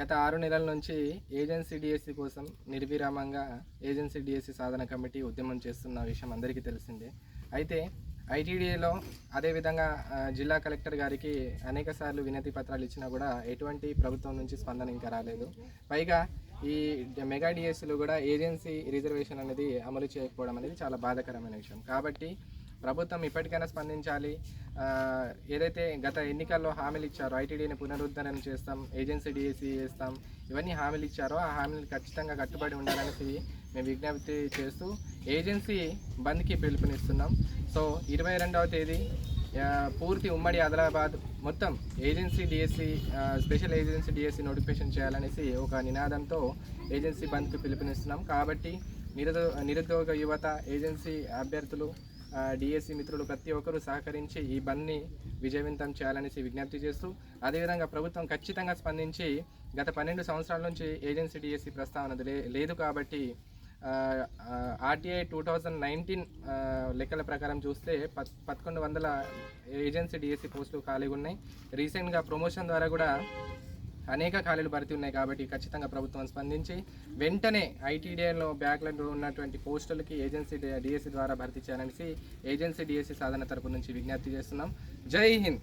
గత ఆరు నెలల నుంచి ఏజెన్సీ డిఎస్సి కోసం నిర్విరామంగా ఏజెన్సీ డిఎస్సి సాధన కమిటీ ఉద్యమం చేస్తున్న విషయం అందరికీ తెలిసిందే. అయితే ఐటీడీఏలో అదేవిధంగా జిల్లా కలెక్టర్ గారికి అనేక సార్లు వినతి పత్రాలు ఇచ్చినా కూడా ఎటువంటి ప్రభుత్వం నుంచి స్పందన ఇంకా రాలేదు. పైగా ఈ మెగా డిఎస్సిలో కూడా ఏజెన్సీ రిజర్వేషన్ అనేది అమలు చేయకపోవడం అనేది చాలా బాధాకరమైన విషయం. కాబట్టి ప్రభుత్వం ఇప్పటికైనా స్పందించాలి. ఏదైతే గత ఎన్నికల్లో హామీలు ఇచ్చారో ఐటీడీని పునరుద్ధరణ చేస్తాం ఏజెన్సీ డిఎస్సి చేస్తాం ఇవన్నీ హామీలు ఇచ్చారో ఆ హామీలు ఖచ్చితంగా కట్టుబడి ఉండాలనేసి మేము విజ్ఞప్తి చేస్తూ ఏజెన్సీ బంద్కి పిలుపునిస్తున్నాం. సో ఇరవై రెండవ తేదీ పూర్తి ఉమ్మడి ఆదిలాబాద్ మొత్తం agency DSC special agency DSC notification చేయాలనేసి ఒక నినాదంతో ఏజెన్సీ బంద్కి పిలుపునిస్తున్నాం. కాబట్టి నిరుద్యోగ యువత ఏజెన్సీ అభ్యర్థులు డిఎస్సి మిత్రులు ప్రతి ఒక్కరూ సహకరించి ఈ బంద్ని విజయవంతం చేయాలనేసి విజ్ఞప్తి చేస్తూ అదేవిధంగా ప్రభుత్వం ఖచ్చితంగా స్పందించి గత పన్నెండు సంవత్సరాల నుంచి ఏజెన్సీ డిఎస్సి ప్రస్తావన లే- లేదు కాబట్టి ఆర్టీఐ టూ థౌజండ్ నైన్టీన్ లెక్కల ప్రకారం చూస్తే పదకొండు వందల ఏజెన్సీ డిఎస్సి పోస్టులు ఖాళీగా ఉన్నాయి. రీసెంట్గా ప్రమోషన్ ద్వారా కూడా అనేక ఖాళీలు భర్తీ ఉన్నాయి కాబట్టి ఖచ్చితంగా ప్రభుత్వం స్పందించి వెంటనే ఐటీడీఏలో బ్యాక్లో ఉన్నటువంటి పోస్టులకి ఏజెన్సీ డిఎస్సి ద్వారా భర్తీ చేయాలనేసి ఏజెన్సీ డిఎస్సి సాధన తరపు నుంచి విజ్ఞప్తి చేస్తున్నాం. జై హింద్.